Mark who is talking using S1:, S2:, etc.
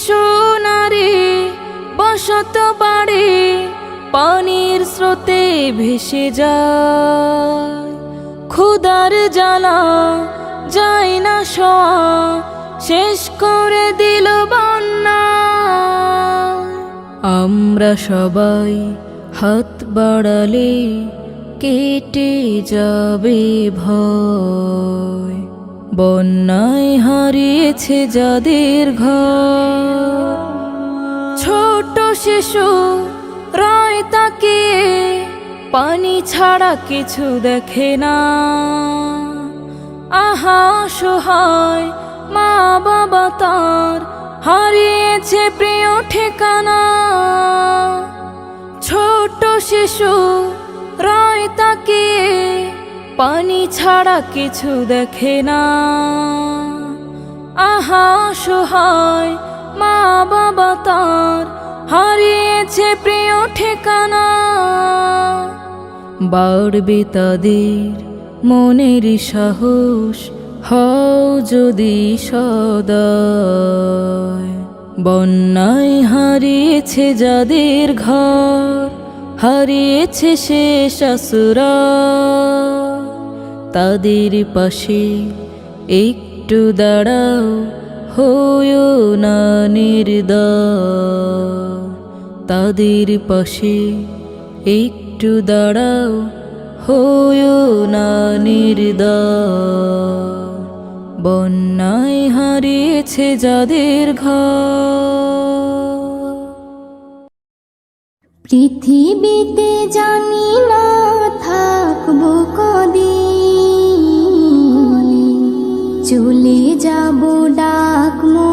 S1: শিশু নারী বসত বাড়ি, পানির স্রোতে ভেসে যায়। ক্ষুদার জ্বালা যায় না শোয়া শেষ করে দিল বন্যা। আমরা সবাই হাত বাড়ালে কেটে যাবে ভয়। বন্যায় হারিয়েছে যাদের ঘর। ছোট শিশু রায় তাকে, পানি ছাড়া কিছু দেখে না। আহা, সহায় মা বাবা তার হারিয়েছে প্রিয় ঠিকানা। ছোট শিশু পানি ছাড়া কিছু দেখে না। আহা সহায় মা বাবা তার হারিয়েছে প্রিয় ঠিকানা। বাড়বে তাদের মনের সাহস, হও যদি সদয় বন্যায় হারিয়েছে যাদের ঘর, হারিয়েছে সে শাশুরা তাদের পাশে একটু দাঁড়াও হইও না নির্দয়। তাদের পাশে একটু দাঁড়াও হইও না নির্দয়। বন্যায় হারিয়েছে যাদের ঘর।
S2: পৃথিবীতে জানি না চলে যাব ডাকমো